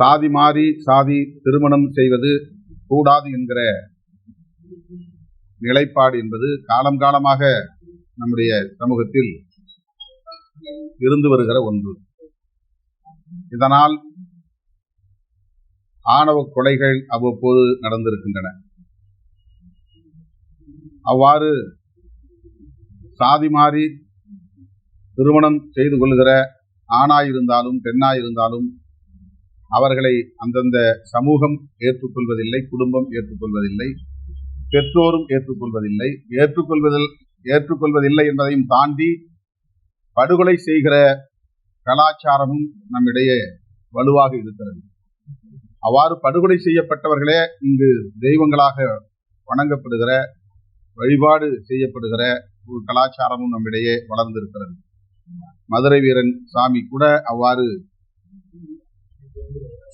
சாதி மாறி சாதி திருமணம் செய்வது கூடாது என்கிற நிலைப்பாடு என்பது காலம் காலமாக நம்முடைய சமூகத்தில் இருந்து வருகிற ஒன்று. இதனால் ஆணவ கொலைகள் அவ்வப்போது நடந்திருக்கின்றன. அவ்வாறு சாதி மாறி திருமணம் செய்து கொள்கிற ஆணாயிருந்தாலும் பெண்ணாயிருந்தாலும் அவர்களை அந்தந்த சமூகம் ஏற்றுக்கொள்வதில்லை குடும்பம் ஏற்றுக்கொள்வதில்லை பெற்றோரும் ஏற்றுக்கொள்வதில்லை. ஏற்றுக்கொள்வதில் ஏற்றுக்கொள்வதில்லை என்பதையும் தாண்டி படுகொலை செய்கிற கலாச்சாரமும் நம்மிடையே வலுவாக இருக்கிறது. அவ்வாறு படுகொலை செய்யப்பட்டவர்களே இங்கு தெய்வங்களாக வணங்கப்படுகிற வழிபாடு செய்யப்படுகிற ஒரு கலாச்சாரமும் நம்மிடையே வளர்ந்திருக்கிறது. மதுரை வீரன் சாமி கூட அவ்வாறு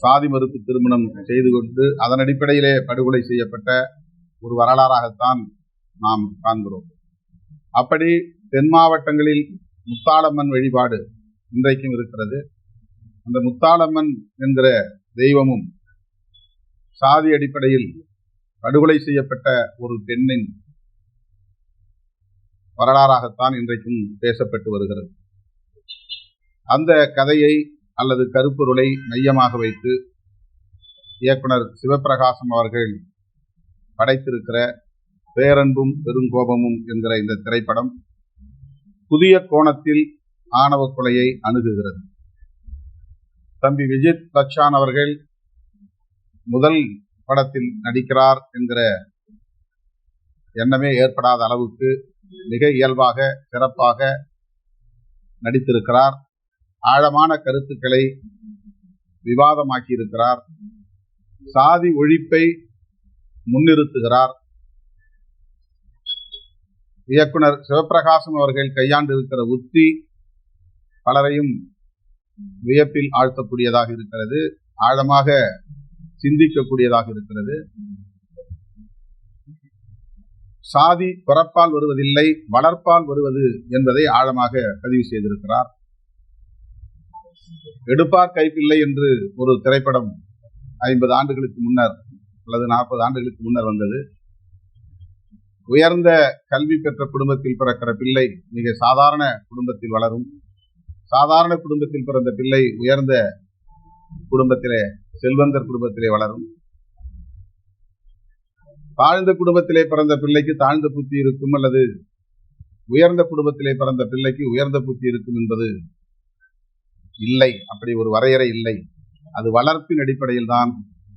சாதி மறுப்பு திருமணம் செய்து கொண்டு அதன் அடிப்படையிலே படுகொலை செய்யப்பட்ட ஒரு வரலாறாகத்தான் நாம் காண்கிறோம். அப்படி தென் மாவட்டங்களில் முத்தாளம்மன் வழிபாடு இன்றைக்கும் இருக்கிறது. அந்த முத்தாளம்மன் என்கிற தெய்வமும் சாதி அடிப்படையில் படுகொலை செய்யப்பட்ட ஒரு பெண்ணின் வரலாறாகத்தான் இன்றைக்கும் பேசப்பட்டு வருகிறது. அந்த கதையை அல்லது கருப்பொருளை மையமாக வைத்து இயக்குனர் சிவபிரகாசம் அவர்கள் படைத்திருக்கிற பேரன்பும் பெருங்கோபமும் என்கிற இந்த திரைப்படம் புதிய கோணத்தில் ஆணவ கொலையை அணுகுகிறது. தம்பி விஜித் பச்சான் அவர்கள் முதல் படத்தில் நடிக்கிறார் என்கிற எண்ணமே ஏற்படாத அளவுக்கு மிக இயல்பாக சிறப்பாக நடித்திருக்கிறார். ஆழமான கருத்துக்களை விவாதமாக்கி இருக்கிறார் சாதி ஒழிப்பை முன்னிறுத்துகிறார். இயக்குனர் சிவபிரகாசம் அவர்கள் கையாண்டு இருக்கிற உத்தி பலரையும் வியப்பில் ஆழ்த்தக்கூடியதாக இருக்கிறது. ஆழமாக சிந்திக்கக்கூடியதாக இருக்கிறது. சாதி பிறப்பால் வருவதில்லை வளர்ப்பால் வருவது என்பதை ஆழமாக பதிவு செய்திருக்கிறார். எடுப்பார் கைப்பிள்ளை என்று ஒரு திரைப்படம் ஐம்பது ஆண்டுகளுக்கு முன்னர் அல்லது நாற்பது ஆண்டுகளுக்கு முன்னர் வந்தது. உயர்ந்த கல்வி பெற்ற குடும்பத்தில் பிறக்கிற பிள்ளை மிக சாதாரண குடும்பத்தில் வளரும். சாதாரண குடும்பத்தில் பிறந்த பிள்ளை உயர்ந்த குடும்பத்திலே செல்வந்தர் குடும்பத்திலே வளரும். தாழ்ந்த குடும்பத்திலே பிறந்த பிள்ளைக்கு தாழ்ந்த புத்தி இருக்கும் அல்லது உயர்ந்த குடும்பத்திலே பிறந்த பிள்ளைக்கு உயர்ந்த புத்தி இருக்கும் என்பது இல்லை அப்படி ஒரு வரையறை இல்லை. அது வளர்ப்பின் அடிப்படையில் தான்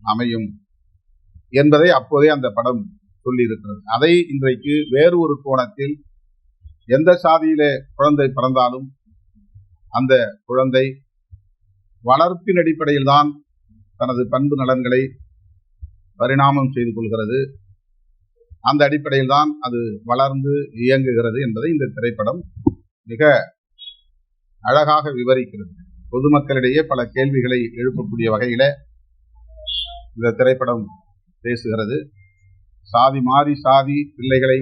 அமையும் என்பதை அப்போதே அந்த படம் சொல்லியிருக்கிறது. அதை இன்றைக்கு வேறு ஒரு கோணத்தில் எந்த சாதியிலே குழந்தை பிறந்தாலும் அந்த குழந்தை வளர்ப்பின் அடிப்படையில் தான் தனது பண்பு நலன்களை பரிணாமம் செய்து கொள்கிறது. அந்த அடிப்படையில் தான் அது வளர்ந்து இயங்குகிறது என்பதை இந்த திரைப்படம் மிக அழகாக விவரிக்கிறது. பொதுமக்களிடையே பல கேள்விகளை எழுப்பக்கூடிய வகையில இந்த திரைப்படம் பேசுகிறது. சாதி மாறி சாதி பிள்ளைகளை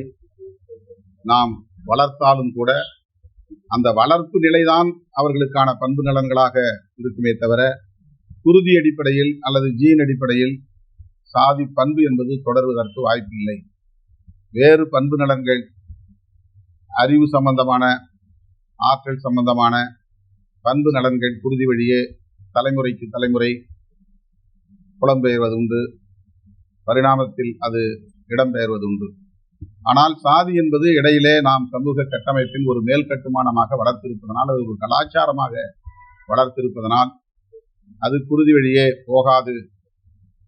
நாம் வளர்த்தாலும் கூட அந்த வளர்ப்பு நிலைதான் அவர்களுக்கான பண்பு நலன்களாக இருக்குமே தவிர குருதி அடிப்படையில் அல்லது ஜீன் அடிப்படையில் சாதி பண்பு என்பது தொடர்வதற்கு வாய்ப்பில்லை. வேறு பண்பு நலன்கள் அறிவு சம்பந்தமான ஆற்றல் சம்பந்தமான பண்பு நலன்கள் குருதி வழியே தலைமுறைக்கு தலைமுறை புலம்பெயர்வது உண்டு. பரிணாமத்தில் அது இடம்பெயர்வது உண்டு. ஆனால் சாதி என்பது இடையிலே நாம் சமூக கட்டமைப்பின் ஒரு மேல் கட்டுமானமாக வளர்த்திருப்பதனால் அது ஒரு கலாச்சாரமாக வளர்த்திருப்பதனால் அது குருதி வழியே போகாது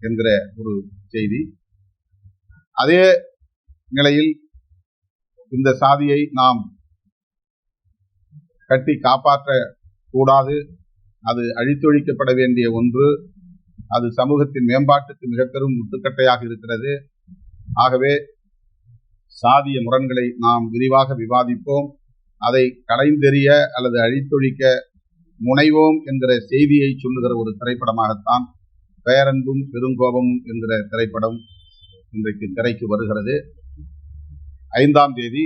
என்கிற ஒரு செய்தி. அதே நிலையில் இந்த சாதியை நாம் கட்டி காப்பாற்ற கூடாது. அது அழித்தொழிக்கப்பட வேண்டிய ஒன்று. அது சமூகத்தின் மேம்பாட்டுக்கு மிக பெரும் முட்டுக்கட்டையாக இருக்கிறது. ஆகவே சாதிய முரண்களை நாம் விரிவாக விவாதிப்போம். அதை களைந்தெறிய அல்லது அழித்தொழிக்க முனைவோம் என்கிற செய்தியை சொல்லுகிற ஒரு திரைப்படமாகத்தான் பேரன்பும் பெருங்கோபமும் என்கிற திரைப்படம் இன்றைக்கு திரைக்கு வருகிறது. ஐந்தாம் தேதி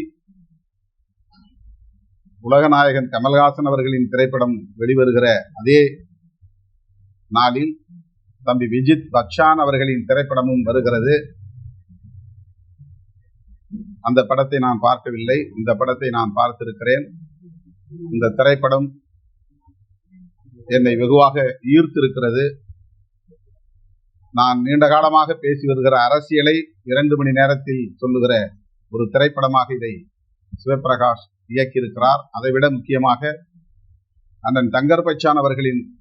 உலகநாயகன் கமல்ஹாசன் அவர்களின் திரைப்படம் வெளிவருகிற அதே நாளில் தம்பி விஜித் பக்ஷான் அவர்களின் திரைப்படமும் வருகிறது. அந்த படத்தை நான் பார்க்கவில்லை. இந்த படத்தை நான் பார்த்திருக்கிறேன். இந்த திரைப்படம் என்னை வெகுவாக ஈர்த்திருக்கிறது. நான் நீண்ட காலமாக பேசி வருகிற அரசியலை இரண்டு மணி நேரத்தில் சொல்லுகிற ஒரு திரைப்படமாக இதை சிவபிரகாஷ் இயக்கியிருக்கிறார். அதைவிட முக்கியமாக அண்ணன் தங்கர் பச்சான் அவர்களின்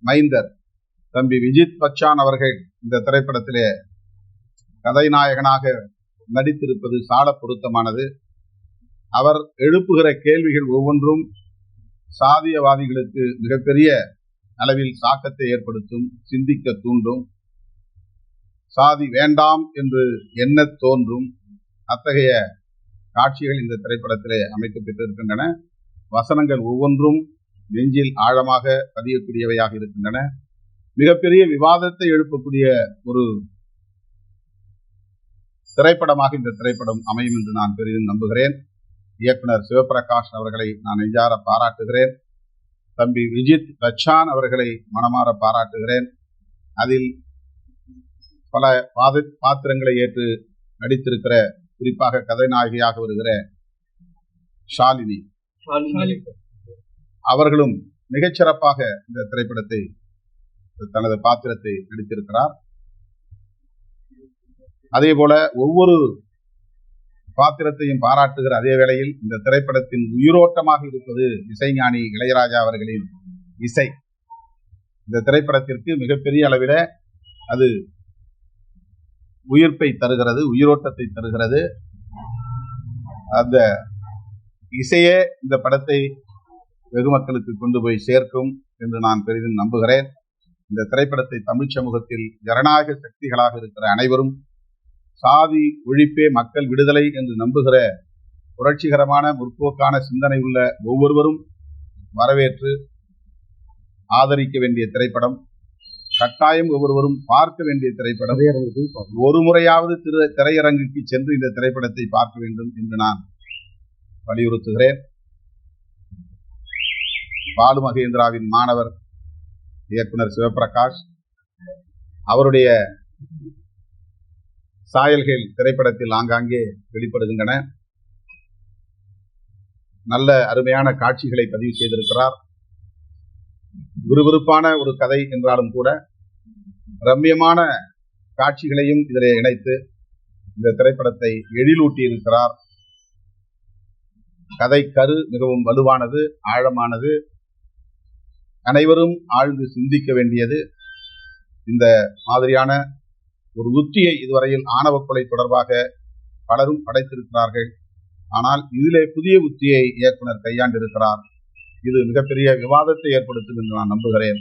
மைந்தர் தம்பி விஜித் பச்சான் அவர்கள் இந்த திரைப்படத்திலே கதைநாயகனாக நடித்திருப்பது சால பொருத்தமானது. அவர் எழுப்புகிற கேள்விகள் ஒவ்வொன்றும் சாதியவாதிகளுக்கு மிகப்பெரிய அளவில் தாக்கத்தை ஏற்படுத்தும் சிந்திக்க தூண்டும். சாதி வேண்டாம் என்று எண்ண தோன்றும். அத்தகைய காட்சிகள் இந்த திரைப்படத்திலே அமைக்கப்பட்டிருக்கின்றன வசனங்கள் ஒவ்வொன்றும் நெஞ்சில் ஆழமாக பதியக்கூடியவையாக இருக்கின்றன. மிகப்பெரிய விவாதத்தை எழுப்பக்கூடிய ஒரு திரைப்படமாக இந்த திரைப்படம் அமையும் என்று நான் பெரிதும் நம்புகிறேன். இயக்குனர் சிவபிரகாஷ் அவர்களை நான் நெஞ்சார பாராட்டுகிறேன். தம்பி விஜித் பச்சான் அவர்களை மனமாற பாராட்டுகிறேன். அதில் பல பாத பாத்திரங்களை ஏற்று நடித்திருக்கிற குறிப்பாக கதைநாயகியாக வருகிற ஷாலினி. அவர்களும் மிகச்சிறப்பாக இந்த திரைப்படத்தை தனது பாத்திரத்தை நடித்திருக்கிறார். அதே போல ஒவ்வொரு பாத்திரத்தையும் பாராட்டுகிற அதே வேளையில் இந்த திரைப்படத்தின் உயிரோட்டமாக இருப்பது இசைஞானி இளையராஜா அவர்களின் இசை. இந்த திரைப்படத்திற்கு மிகப்பெரிய அளவில அது உயிர்ப்பை தருகிறது உயிரோட்டத்தை தருகிறது. அந்த இசையே இந்த படத்தை வெகு மக்களுக்கு கொண்டு போய் சேர்க்கும் என்று நான் பெரிதும் நம்புகிறேன். இந்த திரைப்படத்தை தமிழ் சமூகத்தில் ஜனநாயக சக்திகளாக இருக்கிற அனைவரும் சாதி ஒழிப்பே மக்கள் விடுதலை என்று நம்புகிற புரட்சிகரமான முற்போக்கான சிந்தனை உள்ள ஒவ்வொருவரும் வரவேற்று ஆதரிக்க வேண்டிய திரைப்படம். கட்டாயம் ஒவ்வொருவரும் பார்க்க வேண்டிய திரைப்படம். ஒரு முறையாவது திரு திரையரங்குக்கு சென்று இந்த திரைப்படத்தை பார்க்க வேண்டும் என்று நான் வலியுறுத்துகிறேன். பாலு மகேந்திராவின் மாணவர் இயக்குனர் சிவபிரகாஷ் அவருடைய சாயல்கள் திரைப்படத்தில் ஆங்காங்கே வெளிப்படுகின்றன. நல்ல அருமையான காட்சிகளை பதிவு செய்திருக்கிறார். விறுவிறுப்பான ஒரு கதை என்றாலும் கூட ரம்யமான காட்சிகளையும் இதிலே இணைத்து இந்த திரைப்படத்தை எழிலூட்டி இருக்கிறார் கதை கரு மிகவும் வலுவானது ஆழமானது. அனைவரும் ஆழ்ந்து சிந்திக்க வேண்டியது இந்த மாதிரியான ஒரு உத்தியை இதுவரையில் ஆணவ கொலை தொடர்பாக பலரும் படைத்திருக்கிறார்கள். ஆனால் இதிலே புதிய உத்தியை இயக்குனர் கையாண்டிருக்கிறார். இது மிகப்பெரிய விவாதத்தை ஏற்படுத்தும் என்று நான் நம்புகிறேன்.